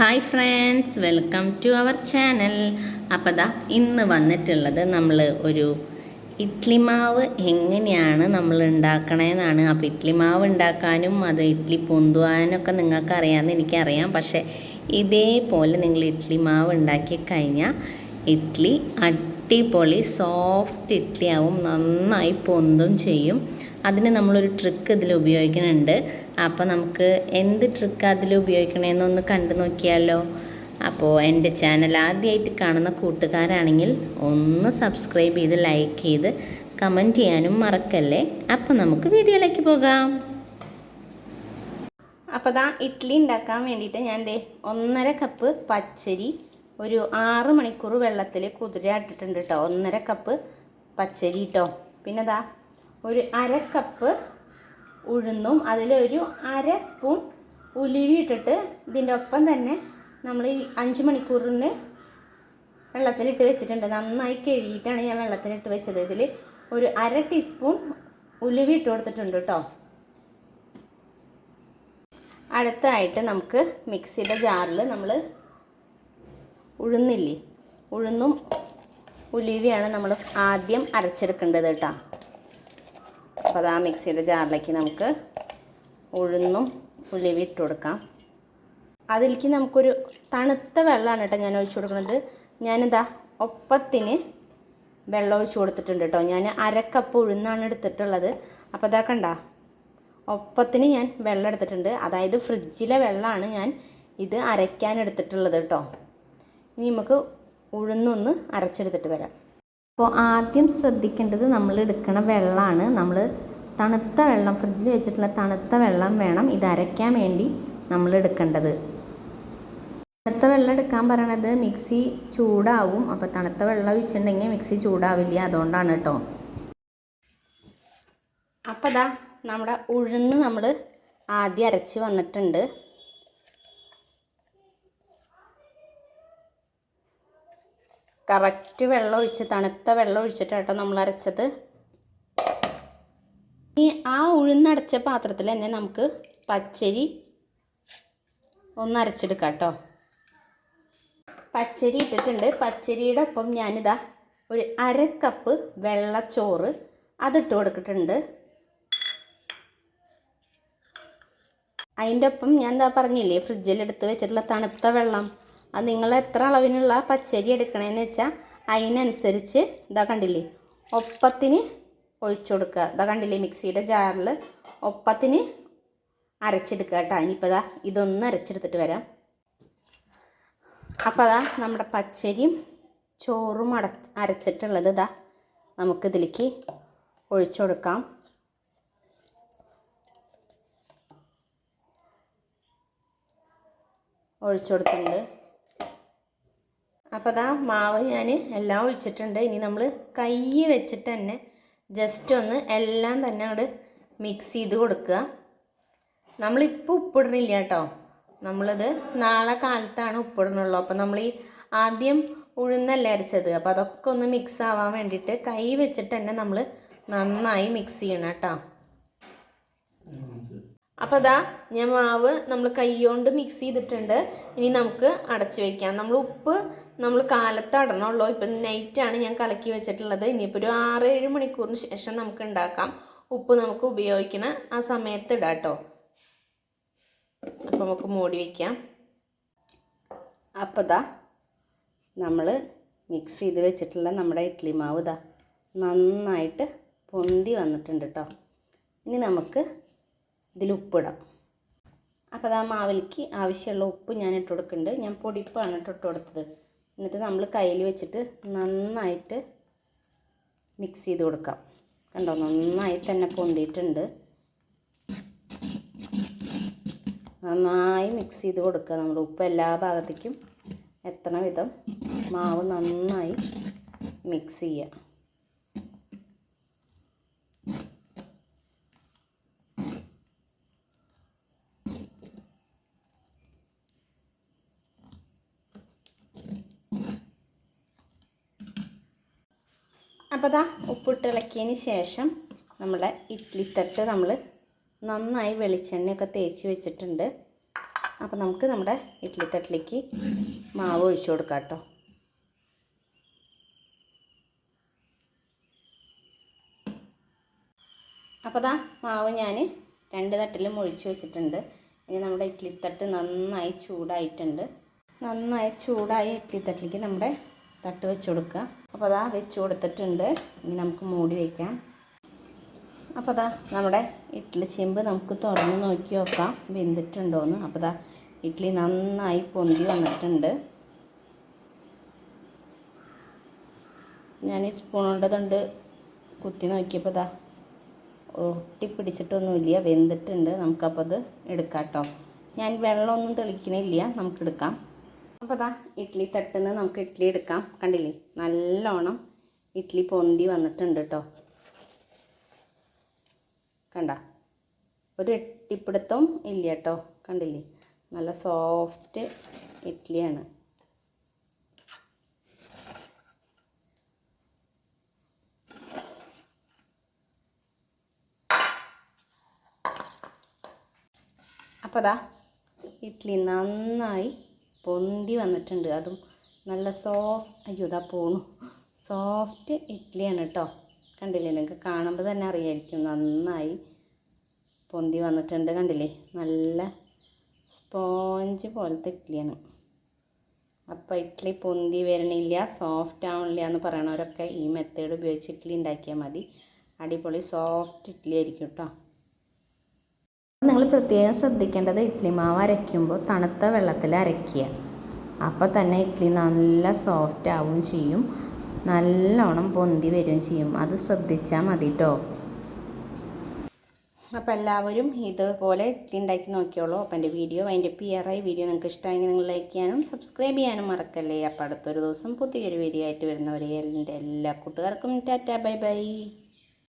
Hi friends welcome to our channel അപ്പോൾ ദാ ഇന്ന് വന്നിട്ടുള്ളത് നമ്മൾ ഒരു ഇഡ്ലി മാവ് എങ്ങനെയാണ് നമ്മൾ ഉണ്ടാക്കണമെന്നാണ് അപ്പോൾ ഇഡ്ലി മാവ് ഉണ്ടാക്കാനും അത് ഇഡ്ലി പൊന്തുവാനൊക്കെ നിങ്ങൾക്ക് അറിയാമെന്ന് എനിക്കറിയാം. പക്ഷേ ഇതേപോലെ നിങ്ങൾ ഇഡ്ലി മാവ് ഉണ്ടാക്കി കഴിഞ്ഞാൽ ഇഡ്ലി അടിപൊളി സോഫ്റ്റ് ഇഡ്ലി ആവും. നന്നായി പൊന്തും ചെയ്യും. അതിന് നമ്മളൊരു ട്രിക്ക് ഇതിൽ ഉപയോഗിക്കുന്നുണ്ട്. അപ്പോൾ നമുക്ക് എന്ത് ട്രിക്ക് അതിൽ ഉപയോഗിക്കണമെന്നൊന്ന് കണ്ടു നോക്കിയാലോ. അപ്പോൾ എന്റെ ചാനൽ ആദ്യമായിട്ട് കാണുന്ന കൂട്ടുകാരാണെങ്കിൽ ഒന്ന് സബ്സ്ക്രൈബ് ചെയ്ത് ലൈക്ക് ചെയ്ത് കമന്റ് ചെയ്യാനും മറക്കല്ലേ. അപ്പോൾ നമുക്ക് വീഡിയോയിലേക്ക് പോകാം. അപ്പോൾ ദാ ഇഡ്ഡലി ഉണ്ടാക്കാൻ വേണ്ടിയിട്ട് ഞാൻ ദേ ഒന്നര കപ്പ് പച്ചരി ഒരു ആറ് മണിക്കൂർ വെള്ളത്തിൽ കുതിരയാട്ടിട്ടുണ്ട് കേട്ടോ ഒന്നര കപ്പ് പച്ചരി കേട്ടോ പിന്നെ ദാ ഒരു അര കപ്പ് ഉഴുന്നും അതിലൊരു അര സ്പൂൺ ഉലുവി ഇട്ടിട്ട് ഇതിന്റെ ഒപ്പം തന്നെ നമ്മൾ ഈ അഞ്ച് മണിക്കൂറിന് വെള്ളത്തിലിട്ട് വെച്ചിട്ടുണ്ട്. നന്നായി കഴുകിയിട്ടാണ് ഞാൻ വെള്ളത്തിലിട്ട് വെച്ചത്. ഇതിൽ ഒരു അര ടീസ്പൂൺ ഉലുവി ഇട്ട് കൊടുത്തിട്ടുണ്ട് കേട്ടോ. അടുത്തായിട്ട് നമുക്ക് മിക്സിയുടെ ജാറിൽ നമ്മൾ ഉഴുന്നില്ലേ? ഉഴുന്നും ഉലുവിയാണ് നമ്മൾ ആദ്യം അരച്ചെടുക്കേണ്ടത് കേട്ടോ. അപ്പോൾ അത് ആ മിക്സിയുടെ ജാറിലേക്ക് നമുക്ക് ഉഴുന്നും ഉലുവി ഇട്ട് കൊടുക്കാം. അതിലേക്ക് നമുക്കൊരു തണുത്ത വെള്ളമാണ് കേട്ടോ ഞാൻ ഒഴിച്ചു കൊടുക്കുന്നത്. ഞാനിതാ ഒപ്പത്തിന് വെള്ളം ഒഴിച്ചു കൊടുത്തിട്ടുണ്ട് കേട്ടോ. ഞാൻ അരക്കപ്പ് ഉഴുന്നാണ് എടുത്തിട്ടുള്ളത്. അപ്പോൾ ഇതാ കണ്ട ഒപ്പത്തിന് ഞാൻ വെള്ളം എടുത്തിട്ടുണ്ട്. അതായത് ഫ്രിഡ്ജിലെ വെള്ളമാണ് ഞാൻ ഇത് അരയ്ക്കാൻ എടുത്തിട്ടുള്ളത് കേട്ടോ. ഇനി നമുക്ക് ഉഴുന്നൊന്ന് അരച്ചെടുത്തിട്ട് വരാം. അപ്പോൾ ആദ്യം ശ്രദ്ധിക്കേണ്ടത് നമ്മൾ എടുക്കണ വെള്ളമാണ്. നമ്മൾ തണുത്ത വെള്ളം ഫ്രിഡ്ജിൽ വെച്ചിട്ടുള്ള തണുത്ത വെള്ളം വേണം. ഇത് അരയ്ക്കാൻ വേണ്ടി നമ്മൾ എടുക്കേണ്ടത്. തണുത്ത വെള്ളം എടുക്കാൻ പറയണത് മിക്സി ചൂടാവും. അപ്പോൾ തണുത്ത വെള്ളം ഒഴിച്ചിട്ടുണ്ടെങ്കിൽ മിക്സി ചൂടാവില്ല. അതുകൊണ്ടാണ് കേട്ടോ. അപ്പോൾ ദാ നമ്മുടെ ഉഴുന്ന് നമ്മൾ ആദ്യം അരച്ച് വന്നിട്ടുണ്ട്. കറക്റ്റ് വെള്ളം ഒഴിച്ച് തണുത്ത വെള്ളം ഒഴിച്ചിട്ടാട്ടോ നമ്മൾ അരച്ചത്. ഈ ആ ഉഴുന്നടച്ച പാത്രത്തിൽ തന്നെ നമുക്ക് പച്ചരി ഒന്ന് അരച്ചെടുക്കാം കേട്ടോ പച്ചരി ഇട്ടിട്ടുണ്ട്. പച്ചരിയുടെ ഒപ്പം ഞാനിതാ ഒരു അര കപ്പ് വെള്ളച്ചോറ് അതിട്ട് കൊടുത്തിട്ടുണ്ട്. അതിന്റെ ഒപ്പം ഞാൻ എന്താ പറഞ്ഞില്ലേ ഫ്രിഡ്ജിൽ എടുത്ത് വെച്ചിട്ടുള്ള തണുത്ത വെള്ളം. അത് നിങ്ങൾ എത്ര അളവിനുള്ള പച്ചരി എടുക്കണേന്ന് വെച്ചാൽ അതിനനുസരിച്ച് ഇതാ കണ്ടില്ലേ? ഒപ്പത്തിന് ഒഴിച്ചു കൊടുക്കുക. ഇതാ കണ്ടില്ലേ മിക്സിയുടെ ജാറിൽ ഒപ്പത്തിന് അരച്ചെടുക്കുക കേട്ടോ. ഇനിയിപ്പോൾ ഇതാ ഇതൊന്ന് അരച്ചെടുത്തിട്ട് വരാം. അപ്പോൾ അതാ നമ്മുടെ പച്ചരിയും ചോറും അട അരച്ചിട്ടുള്ളത് ഇതാ നമുക്കിതിലേക്ക് ഒഴിച്ചു കൊടുക്കാം. ഒഴിച്ചു കൊടുത്തിട്ടുണ്ട്. അപ്പോൾ അതാ മാവ് ഞാൻ എല്ലാം ഒഴിച്ചിട്ടുണ്ട്. ഇനി നമ്മൾ കൈ വെച്ചിട്ട് തന്നെ ജസ്റ്റ് ഒന്ന് എല്ലാം തന്നെ അവിടെ മിക്സ് ചെയ്ത് കൊടുക്കുക. നമ്മളിപ്പോൾ ഉപ്പിടണില്ല കേട്ടോ. നമ്മളിത് നാളെ കാലത്താണ് ഉപ്പിടണുള്ളൂ അപ്പോൾ നമ്മൾ ഈ ആദ്യം ഉഴുന്നല്ല അരച്ചത്. അപ്പോൾ അതൊക്കെ ഒന്ന് മിക്സ് ആവാൻ വേണ്ടിയിട്ട് കൈ വെച്ചിട്ട് തന്നെ നമ്മൾ നന്നായി മിക്സ് ചെയ്യണം കേട്ടോ. അപ്പോൾ അതാ ഞാൻ മാവ് നമ്മൾ കൈ കൊണ്ട് മിക്സ് ചെയ്തിട്ടുണ്ട്. ഇനി നമുക്ക് അടച്ചു വയ്ക്കാം നമ്മൾ ഉപ്പ് നമ്മൾ കാലത്ത് അടണുള്ളൂ. ഇപ്പം നൈറ്റാണ് ഞാൻ കലക്കി വെച്ചിട്ടുള്ളത്. ഇനിയിപ്പോൾ ഒരു ആറ് ഏഴ് മണിക്കൂറിന് ശേഷം നമുക്ക് ഉണ്ടാക്കാം ഉപ്പ് നമുക്ക് ഉപയോഗിക്കണ ആ സമയത്ത് ഇടാം കേട്ടോ അപ്പോൾ നമുക്ക് മൂടി വയ്ക്കാം അപ്പോൾ ഇതാ നമ്മൾ മിക്സ് ചെയ്ത് വെച്ചിട്ടുള്ള നമ്മുടെ ഇഡ്ഡലി മാവ് ഇതാ നന്നായിട്ട് പൊന്തി വന്നിട്ടുണ്ട് കേട്ടോ ഇനി നമുക്ക് ഇതിൽ ഉപ്പിടാം അപ്പോൾ ആ മാവിലേക്ക് ആവശ്യമുള്ള ഉപ്പ് ഞാൻ ഇട്ട് കൊടുക്കുന്നുണ്ട് ഞാൻ പൊടിപ്പാണ് ഇട്ട് കൊടുത്തത്. എന്നിട്ട് നമ്മൾ കയ്യിൽ വെച്ചിട്ട് നന്നായിട്ട് മിക്സ് ചെയ്ത് കൊടുക്കാം. കണ്ടോ? നന്നായി തന്നെ പൊന്തിയിട്ടുണ്ട്. നന്നായി മിക്സ് ചെയ്ത് കൊടുക്കുക നമ്മൾ ഉപ്പ് എല്ലാ ഭാഗത്തേക്കും എത്തണ വിധം മാവ് നന്നായി മിക്സ് ചെയ്യുക. അപ്പോൾ ദാ ഉപ്പിട്ടിളക്കിയതിന് ശേഷം നമ്മുടെ ഇഡ്ലിത്തട്ട് തട്ട് നമ്മൾ നന്നായി വെളിച്ചെണ്ണയൊക്കെ തേച്ച് വെച്ചിട്ടുണ്ട്. അപ്പോൾ നമുക്ക് നമ്മുടെ ഇഡ്ലിത്തട്ടിലേക്ക് മാവ് ഒഴിച്ചു കൊടുക്കാം കേട്ടോ. അപ്പോൾ ദാ മാവ് ഞാൻ രണ്ട് തട്ടിലും ഒഴിച്ചു വെച്ചിട്ടുണ്ട്. ഇനി നമ്മുടെ ഇഡ്ലിത്തട്ട് തട്ട് നന്നായി ചൂടായിട്ടുണ്ട്. നന്നായി ചൂടായ ഇഡ്ലിത്തട്ടിലേക്ക് നമ്മുടെ തട്ട് വെച്ച് കൊടുക്കുക. അപ്പോൾ അതാ വെച്ച് കൊടുത്തിട്ടുണ്ട്. ഇനി നമുക്ക് മൂടി വയ്ക്കാം അപ്പോൾ അതാ നമ്മുടെ ഇഡ്ഡലി ചെമ്പ് നമുക്ക് തുറന്ന് നോക്കി നോക്കാം. വെന്തിട്ടുണ്ടോയെന്ന് അപ്പോൾ അതാ ഇഡ്ഡലി നന്നായി പൊന്തി വന്നിട്ടുണ്ട്. ഞാൻ ഈ സ്പൂൺ കൊണ്ടതുണ്ട് കുത്തി നോക്കിയപ്പോൾ ഇതാ ഒട്ടിപ്പിടിച്ചിട്ടൊന്നുമില്ല വെന്തിട്ടുണ്ട്. നമുക്കപ്പോൾ അത് എടുക്കാം കേട്ടോ. ഞാൻ വെള്ളമൊന്നും തെളിക്കണില്ല. നമുക്കെടുക്കാം അപ്പോൾ അതാ ഇഡ്ഡലി തട്ടുന്ന നമുക്ക് ഇഡ്ഡലി എടുക്കാം. കണ്ടില്ലേ? നല്ലോണം ഇഡ്ഡലി പൊന്തി വന്നിട്ടുണ്ട് കേട്ടോ കണ്ട? ഒരു എട്ടിപ്പിടുത്തം ഇല്ല കേട്ടോ കണ്ടില്ലേ? നല്ല സോഫ്റ്റ് ഇഡ്ഡലിയാണ് അപ്പോൾ അതാ ഇഡ്ഡലി നന്നായി പൊന്തി വന്നിട്ടുണ്ട്. അതും നല്ല സോഫ്റ്റ് അയ്യോ ഇതാ പോണു. സോഫ്റ്റ് ഇഡ്ഡലിയാണ് കേട്ടോ കണ്ടില്ലേ? നിങ്ങൾക്ക് കാണുമ്പോൾ തന്നെ അറിയായിരിക്കും. നന്നായി പൊന്തി വന്നിട്ടുണ്ട് കണ്ടില്ലേ? നല്ല സ്പോഞ്ച് പോലത്തെ ഇഡ്ഡലിയാണ് അപ്പോൾ ഇഡ്ഡലി പൊന്തി വരണില്ല സോഫ്റ്റ് ആവണില്ല എന്ന് പറയണവരൊക്കെ ഈ മെത്തേഡ് ഉപയോഗിച്ച് ഇഡ്ഡലി ഉണ്ടാക്കിയാൽ മതി. അടിപൊളി സോഫ്റ്റ് ഇഡ്ഡലി ആയിരിക്കും കേട്ടോ നിങ്ങൾ പ്രത്യേകം ശ്രദ്ധിക്കേണ്ടത് ഇഡ്ഡലി മാവ് അരയ്ക്കുമ്പോൾ തണുത്ത വെള്ളത്തിൽ അരയ്ക്കുക. അപ്പോൾ തന്നെ ഇഡ്ഡലി നല്ല സോഫ്റ്റ് ആവും ചെയ്യും. നല്ലോണം പൊന്തി വരികയും ചെയ്യും. അത് ശ്രദ്ധിച്ചാൽ മതി കേട്ടോ അപ്പോൾ എല്ലാവരും ഇതുപോലെ ഇഡ്ഡലി ഉണ്ടാക്കി നോക്കിയോളൂ. അപ്പോൾ എന്റെ വീഡിയോ അതിന്റെ പി ആർ ഐ വീഡിയോ നിങ്ങൾക്ക് ഇഷ്ടമായെങ്കിൽ നിങ്ങൾ ലൈക്ക് ചെയ്യാനും സബ്സ്ക്രൈബ് ചെയ്യാനും മറക്കല്ലേ. അപ്പോൾ അടുത്തൊരു ദിവസം പുതിയൊരു വീഡിയോ ആയിട്ട് വരുന്നവരെ എന്റെ എല്ലാ കൂട്ടുകാർക്കും ടാറ്റ ബൈ ബൈ.